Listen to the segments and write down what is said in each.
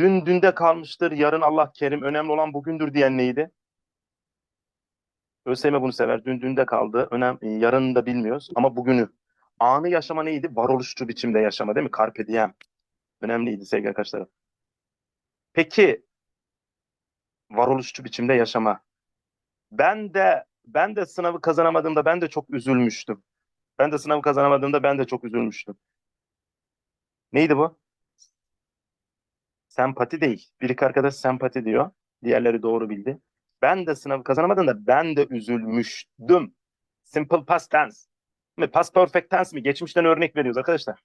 Dün dünde kalmıştır, yarın Allah kerim, önemli olan bugündür diyen neydi? ÖSYM bunu sever. Dün dünde kaldı. Önem, yarını da bilmiyoruz ama bugünü. Anı yaşama neydi? Varoluşçu biçimde yaşama değil mi? Carpe diem. Önemliydi sevgili arkadaşlarım. Peki varoluşçu biçimde yaşama. Ben de ben de sınavı kazanamadığımda ben de çok üzülmüştüm. Ben de sınavı kazanamadığımda ben de çok üzülmüştüm. Neydi bu? Sempati değil. Bir iki arkadaş sempati diyor. Diğerleri doğru bildi. Ben de sınavı kazanamadığımda ben de üzülmüştüm. Simple past tense. Past perfect tense mi? Geçmişten örnek veriyoruz arkadaşlar.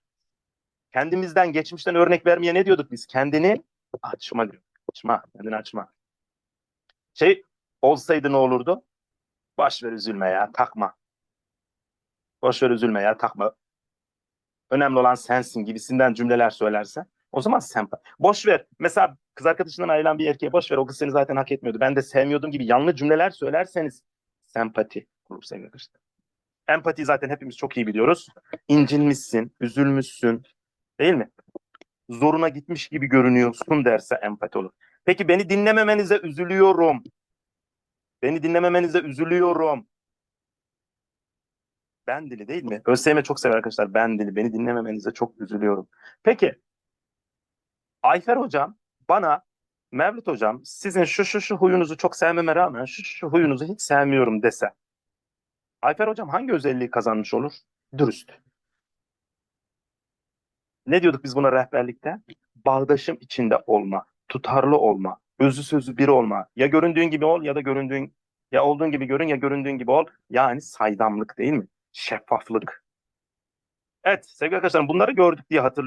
Kendimizden, geçmişten örnek vermeye ne diyorduk biz? Kendini açma diyor. Açma, kendini açma. Şey olsaydı ne olurdu? Boş ver üzülme ya, takma. Boş ver üzülme ya, takma. Önemli olan sensin gibisinden cümleler söylerse o zaman sempati. Boş ver. Mesela kız arkadaşından ayrılan bir erkeğe boş ver. O kız seni zaten hak etmiyordu. Ben de sevmiyordum gibi yanlış cümleler söylerseniz sempati sevgili arkadaşlar. Empati zaten hepimiz çok iyi biliyoruz. İncinmişsin, üzülmüşsün. Değil mi? Zoruna gitmiş gibi görünüyorsun derse empati olur. Peki beni dinlememenize üzülüyorum. Beni dinlememenize üzülüyorum. Ben dili değil mi? ÖSYM çok sever arkadaşlar ben dili. Beni dinlememenize çok üzülüyorum. Peki Ayfer hocam bana Mevlüt hocam sizin şu şu şu huyunuzu çok sevmeme rağmen şu şu huyunuzu hiç sevmiyorum dese. Ayfer hocam hangi özelliği kazanmış olur? Dürüst. Ne diyorduk biz buna rehberlikte? Bağdaşım içinde olma, tutarlı olma, özü sözü bir olma. Ya göründüğün gibi ol ya da göründüğün ya olduğun gibi görün ya göründüğün gibi ol. Yani saydamlık değil mi? Şeffaflık. Evet sevgili arkadaşlar bunları gördük diye hatırlıyorum.